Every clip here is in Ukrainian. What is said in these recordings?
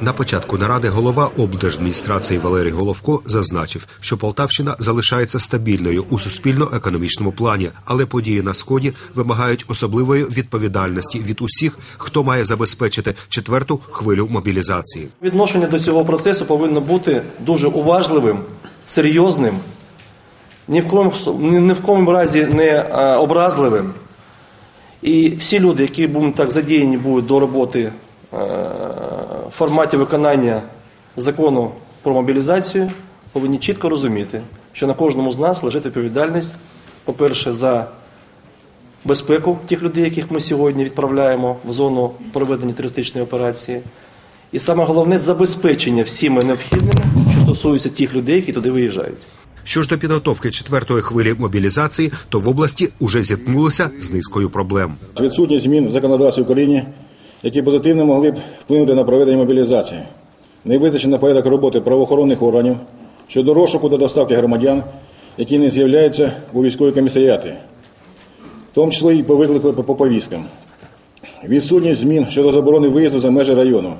На початку наради голова облдержадміністрації Валерій Головко зазначив, що Полтавщина залишається стабільною у суспільно-економічному плані, але події на сході вимагають особливої відповідальності від усіх, хто має забезпечити четверту хвилю мобілізації. Відношення до цього процесу повинно бути дуже уважливим, серйозним, ні в кому, ні в кому разі не е, образливим. І всі люди, які будуть так задіяні будуть до роботи е, в форматі виконання закону про мобілізацію, повинні чітко розуміти, що на кожному з нас лежить відповідальність, по-перше, за безпеку тих людей, яких ми сьогодні відправляємо в зону проведення терористичної операції. І саме головне забезпечення всіми необхідними, що стосується тих людей, які туди виїжджають. Що ж до підготовки четвертої хвилі мобілізації, то в області уже зіткнулися з низкою проблем. Відсутність змін в законодавстві в Україні, які позитивно могли б вплинути на проведення мобілізації, невизначений порядок роботи правоохоронних органів щодо розшуку та доставки громадян, які не з'являються у військові комісаріати, в тому числі і по виклику по повісткам, відсутність змін щодо заборони виїзду за межі району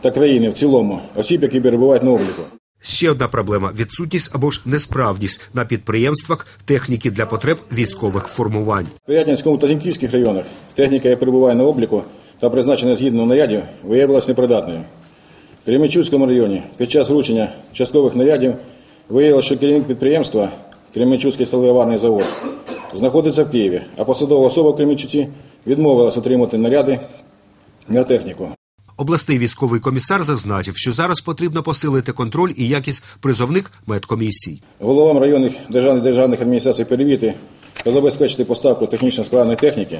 та країни в цілому осіб, які перебувають на обліку. Ще одна проблема відсутність або ж несправність на підприємствах техніки для потреб військових формувань. В Пирятинському та Зіньківських районах техніка, яка перебуває на обліку та призначена згідно нарядів, виявилася непридатною. В Кременчуцькому районі під час вручення часткових нарядів виявилося, що керівник підприємства Кременчуцький сталеварний завод знаходиться в Києві, а посадова особа в Кременчуці відмовилась отримати наряди на техніку. Обласний військовий комісар зазначив, що зараз потрібно посилити контроль і якість призовних медкомісій. Головам районних державних державних адміністрацій перевірити та забезпечити поставку технічно справної техніки,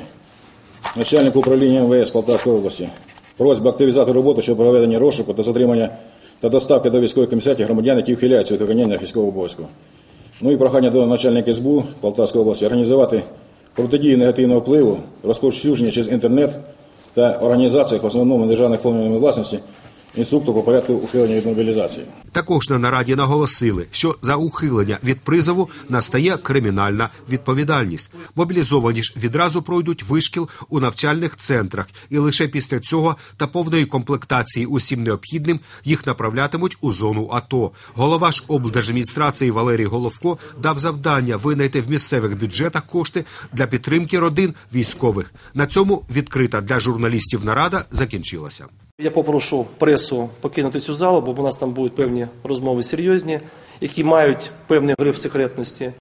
начальнику управління МВС Полтавської області. Просьба активізувати роботу щодо проведення розшуку та затримання та доставки до військової комісії громадян, які ухиляються від виконання військового обов'язку. Ну і прохання до начальника СБУ Полтавської області організувати протидію негативного впливу, розповсюдження через інтернет та організаціях в основному державних фондів власності інструктор по порядку ухилення від мобілізації. Також на нараді наголосили, що за ухилення від призову настає кримінальна відповідальність. Мобілізовані ж відразу пройдуть вишкіл у навчальних центрах, і лише після цього та повної комплектації усім необхідним їх направлятимуть у зону АТО. Голова ж облдержадміністрації Валерій Головко дав завдання винайти в місцевих бюджетах кошти для підтримки родин військових. На цьому відкрита для журналістів нарада закінчилася. Я попрошу пресу покинути цю залу, бо у нас там будуть певні розмови серйозні, які мають певний гриф секретності.